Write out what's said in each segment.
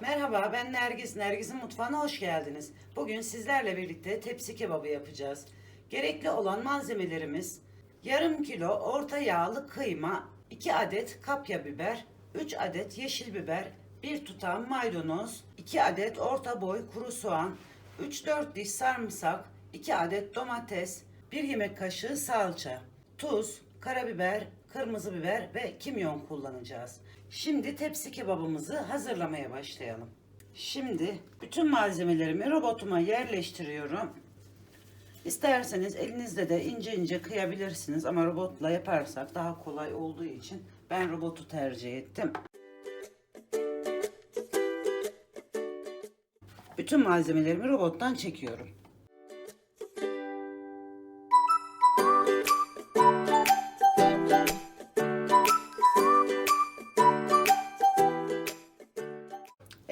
Merhaba ben Nergis. Nergis'in mutfağına hoş geldiniz. Bugün sizlerle birlikte tepsi kebabı yapacağız. Gerekli olan malzemelerimiz yarım kilo orta yağlı kıyma, 2 adet kapya biber, 3 adet yeşil biber, 1 tutam maydanoz, 2 adet orta boy kuru soğan, 3-4 diş sarımsak, 2 adet domates, 1 yemek kaşığı salça, tuz, karabiber, kırmızı biber ve kimyon kullanacağız. Şimdi tepsi kebabımızı hazırlamaya başlayalım. Şimdi bütün malzemelerimi robotuma yerleştiriyorum. İsterseniz elinizde de ince ince kıyabilirsiniz ama robotla yaparsak daha kolay olduğu için ben robotu tercih ettim. Bütün malzemelerimi robottan çekiyorum.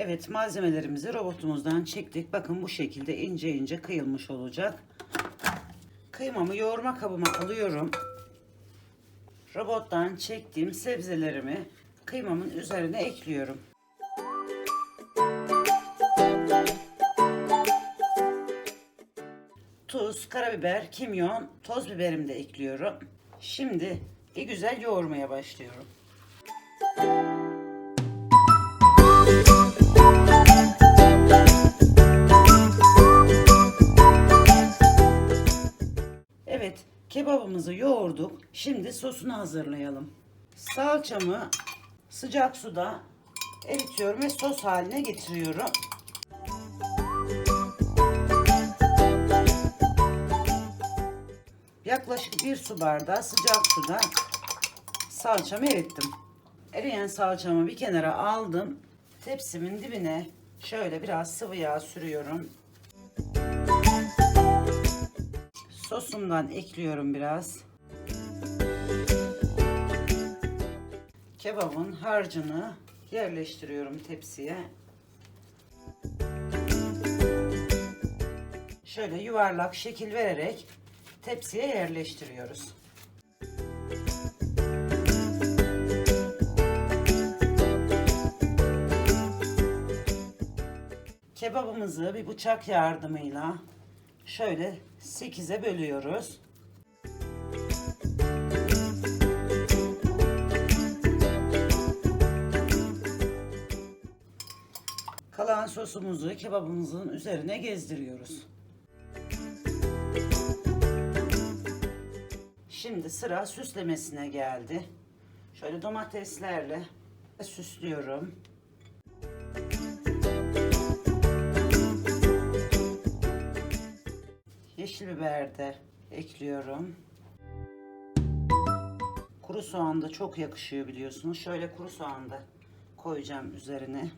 Evet malzemelerimizi robotumuzdan çektik. Bakın bu şekilde ince ince kıyılmış olacak. Kıymamı yoğurma kabıma alıyorum. Robottan çektiğim sebzelerimi kıymamın üzerine ekliyorum. Tuz, karabiber, kimyon, toz biberimi de ekliyorum. Şimdi bir güzel yoğurmaya başlıyorum. Evet, kebabımızı yoğurduk. Şimdi sosunu hazırlayalım. Salçamı sıcak suda eritiyorum ve sos haline getiriyorum. Yaklaşık bir su bardağı sıcak suda salçamı erittim. Eriyen salçamı bir kenara aldım. Tepsimin dibine şöyle biraz sıvı yağ sürüyorum. Sosumdan ekliyorum biraz. Kebabın harcını yerleştiriyorum tepsiye. Şöyle yuvarlak şekil vererek tepsiye yerleştiriyoruz. Kebabımızı bir bıçak yardımıyla şöyle 8'e bölüyoruz. Kalan sosumuzu kebabımızın üzerine gezdiriyoruz. Şimdi sıra süslemesine geldi. Şöyle domateslerle süslüyorum. Yeşil biber de ekliyorum. Kuru soğan da çok yakışıyor biliyorsunuz. Şöyle kuru soğan da koyacağım üzerine.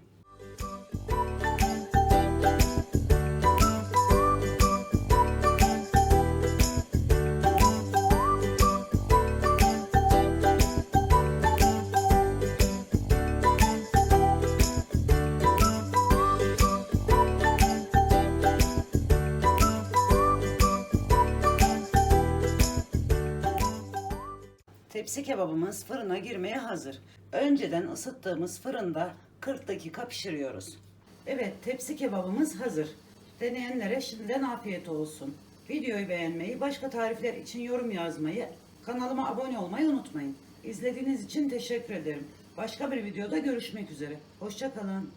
Tepsi kebabımız fırına girmeye hazır. Önceden ısıttığımız fırında 40 dakika pişiriyoruz. Evet tepsi kebabımız hazır. Deneyenlere şimdiden afiyet olsun. Videoyu beğenmeyi, başka tarifler için yorum yazmayı, kanalıma abone olmayı unutmayın. İzlediğiniz için teşekkür ederim. Başka bir videoda görüşmek üzere. Hoşçakalın.